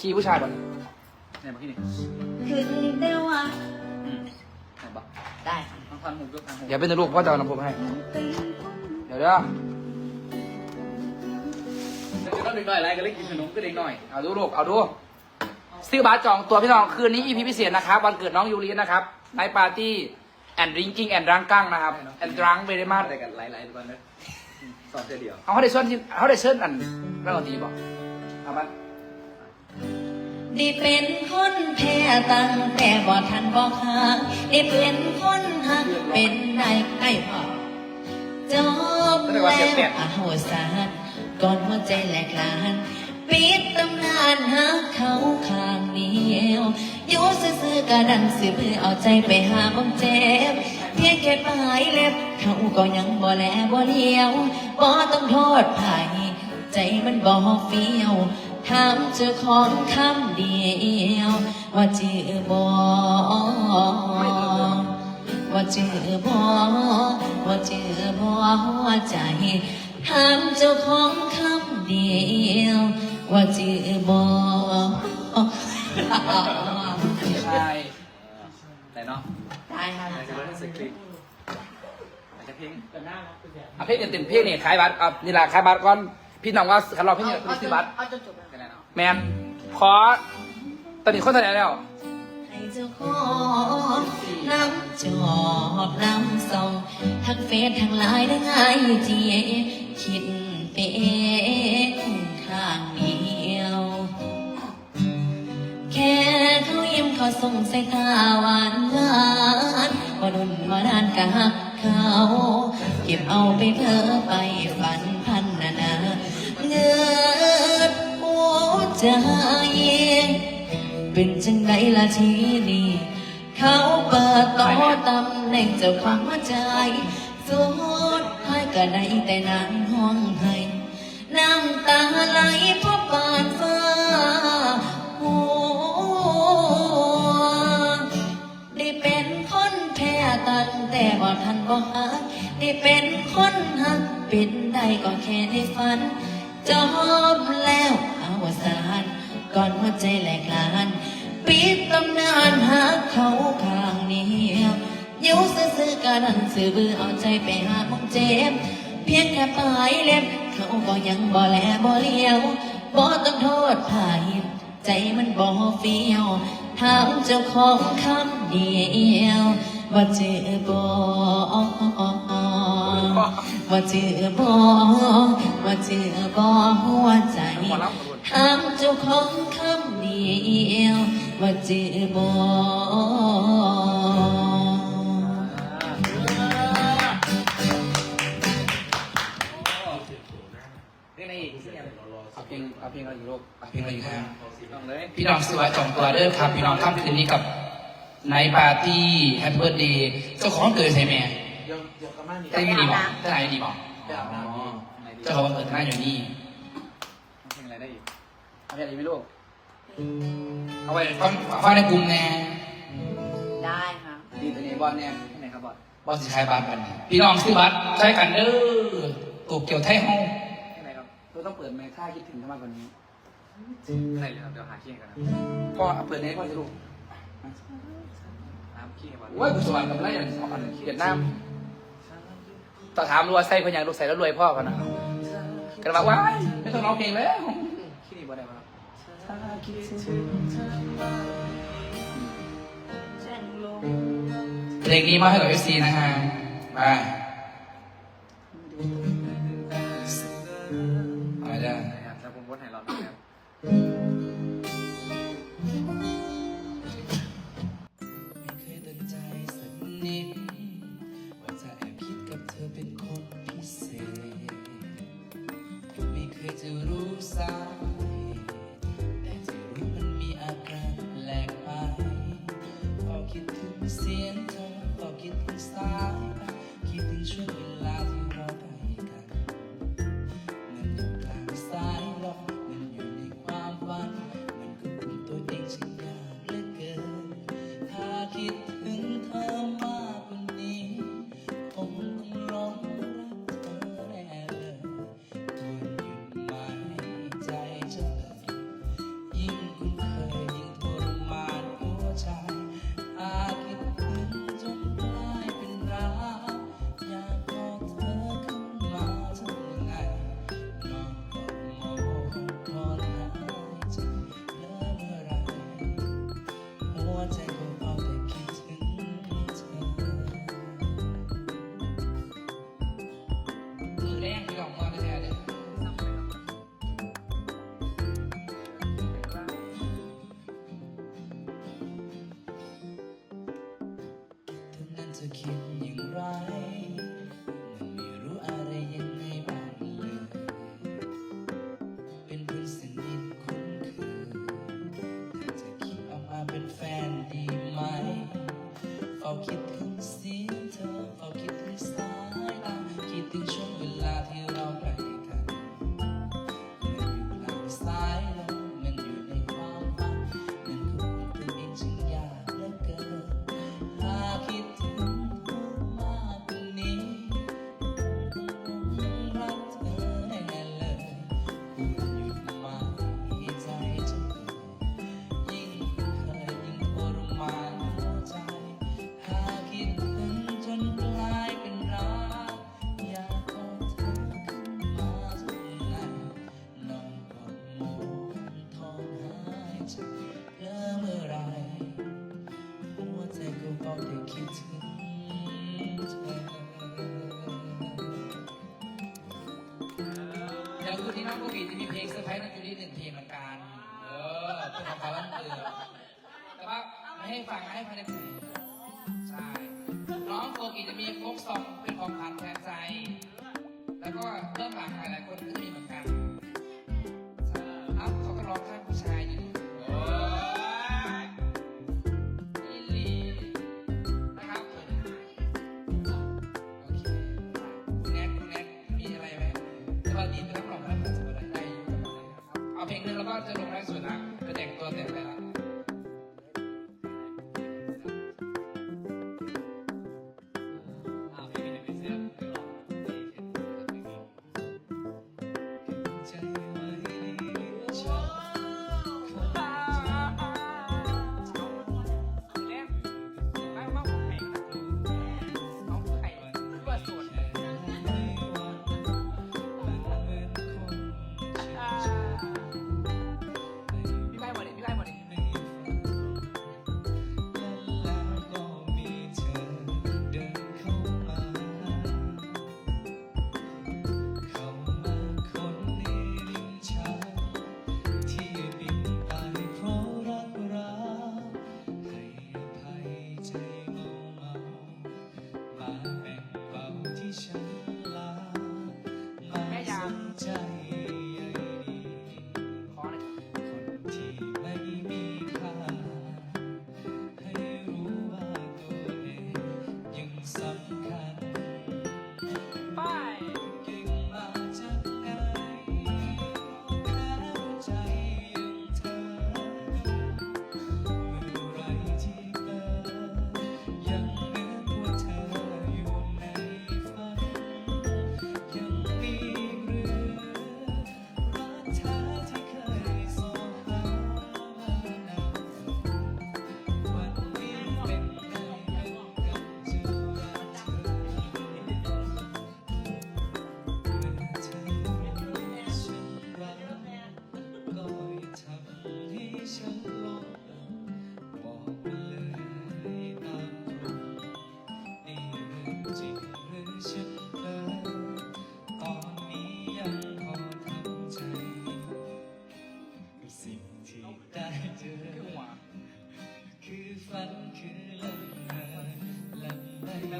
คีย์ผู้ชายก่อนไหนบอกที่นี่ขึ้นเด้อว่าอืมไหนบอกได้ค่ะทางพันหมูยกทางหมูเดี๋ยวเป็นลูกพ่อจะเอาลำโพงให้ เดี๋ยวเด้อจะต้องเด็กหน่อยอะไรก็เล็กกินขนมก็เด็กหน่อย เอาดูลูกเอาดู ซื้อบัตรจองตัวพี่น้องคืนนี้ EP พิเศษนะครับ วันเกิดน้องยูรินะครับไนปาร์ตี้แอนด์ดริงกิ้งแอนด์รังกั้งนะครับแอนด์รังเบรมาอะไรกันหลายๆวันเลยอืมสอนเดียวเขาได้เชิญที่เขาได้เชิญอันเรื่องดนตรีบอกเอาบัตรได้เป็นคนแพ้ตั้งแต่บ่ทันบอกหาได้เป็นคนหักเป็นนายไอ้พ่อจบแล้วอโหสานก่อนหัวใจแหลกลานปิดตำนานหักเขาข้างเดียวอยู่ซื่อๆกระดันสิเพื่อเอาใจไปหาบังเจ็บเพียงแค่ปลายเล็บเขาก็ยังบ่แลบ่เลี้ยวบ่ต้องโทษไผใจมันบ่เฟี้ยว ถามเจ้าของคำเดียว ว่าจือบ่ว่าจือบ่ว่าจือบ่หัวใจถามเจ้าของคำเดียว ว่าจือบ่ใช่แต่เนาะได้ค่ะแต่จะเป็นสคริปต์แต่จะเพลงเอาเพลงเต็มๆเพลงนี่ขายบัตรเอานี่แหละขายบัตรก่อน พี่น้องว่าคันรอเพลงนี้พี่ซื้อบัตรเอาจนจบแล้วกันแล้วเนาะแมนขอตอนนี้คนแสดงแล้วให้เจ้าของน้ำจอบน้ำส่องทั้งเฟซทั้งไลน์ทั้งไอจีคิดเองข้างเดียว แค่เขายิ้มเขาส่งสายตาหวานหวานว่าดุนว่านานกะหักเขา เก็บเอาไปเพ้อไป ใจ เป็นจังไงล่ะทีนี้เขาเปิดต่อตำแหน่งเจ้าของหัวใจ สุดท้ายก็ได้แต่นั่งห้องให้น้ำตาไหลเพราะปานฟ้าหัวได้เป็นคนแพ้ตั้งแต่บ่ทันบ่หักได้เป็นคนหักเป็นได้ก็แค่ในฝัน จบแล้ว วสานก่อนหัวใจแหลกลาน ปิดตำนานหาเขาข้างเดียวอยู่ซื่อๆกะนันสื่อบือเอาใจไปหาหมองเจ็บ เพียงแค่ปลายเล็บ เขาก็ยังบ่แลบ่เลี้ยวบ่ต้องโทษไผใจมันบ่เฟียวถามเจ้าของคำเดียวว่าเจอบ่ว่าเจอบ่ว่าเจอบ่หัวใจ ทษถามเจ้าของคำเดียวว่าเจอบ่เพลงไหนอีกที่ยังเอาเพลงเอาเพลงอะไรอยู่ลูกเอาเพลงอะไรอยู่ครับต้องเลยพี่น้องซื้อบัตรจองตัวเด้อครับพี่น้องค่ำคืนนี้กับไนท์ปาร์ตี้แฮปปี้เบิร์ดเดย์เจ้าของเกิดใช่ไหมเดี๋ยวเดี๋ยวกลับมานี่ได้ไม่ดีบอกได้ไหนดีบอกเจ้าของเกิดหน้าอยู่นี่ เอาเพลงอะไรไม่รู้เอาไว้ฟังฟังในกลุ่มแน่ได้ค่ะดีตัวนี้บอลแน่เพลงไหนครับบอสบอลสิใช้บัตรกันพี่น้องซื้อบัตรใช้กันเด้อตูเกี่ยวไทยห้องเพลงไหนครับเราต้องเปิดแม่ค่าคิดถึงมากกว่านี้ใช่เลยครับเดี๋ยวหาขี้กันนะก็เปิดในพ่อจะลูกน้ำขี้บอสว่ากุศลกับไรอย่างสองอันเวียดนามต่อถามรัวใส่เพิ่นอยากลูกใส่แล้วรวยพ่อพอนะกันบอกว่าไม่ต้องร้องเพลงแล้วขี้นี่บ อสได้ปะครับเพลงนี้มาให้กับเอฟซีนะฮะไปอะไรได้นะครับแต่ผมวดให้เรานะครับไม่เคยตั้งใจสักนิดว่าจะแอบ to keep you right. น้องโบวีจะมีเพลงเซอร์ไพรส์น้องจูดี้หนึ่งเพลงเหมือกัน เออเป็นของเขาวันเกิแต่ว่าไม่ให้ฟังให้ภายในกลุ่ม 了，没。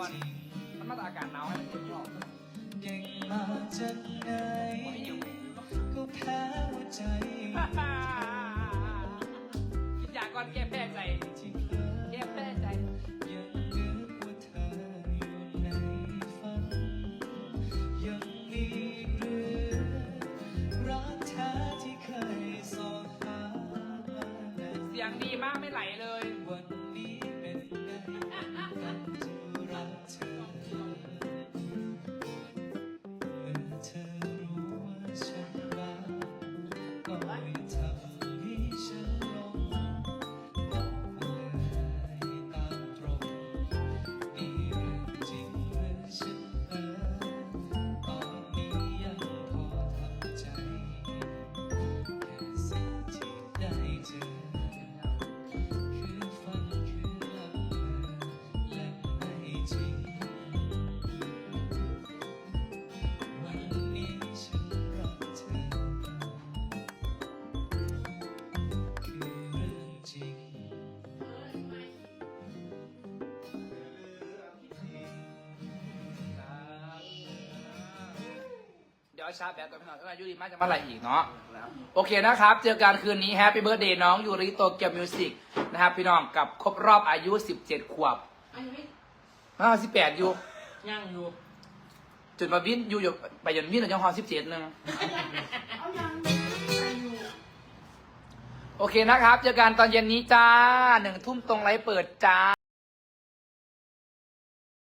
วันมันมาจากอากาศหนาวให้มันเจ็บคอเก่งมาจาไหนก็แพ้หัวใจกินยาก่อนแก้แพ้ใจแก้แพ้ใจเสียงดีมากไม่ไหลเลย เอาชาร์จแบตก่อนพี่น้องแล้วยูริมาจะมาอะไรอีกเนาะโอเคนะครับ เจอกันคืนนี้แฮปปี้เบิร์ดเดย์น้องยูริโตเกียวมิวสิกนะครับพี่น้องกับครบรอบอายุ 17 ขวบอ้าว18อยู่ย่างอยู่จุดมาวินอยู่อยู่ไปจนวินถึงห้อง17นึงโอเคนะครับ เจอกันตอนเย็นนี้จ้าหนึ่งทุ่มตรงไลฟ์เปิดจ้า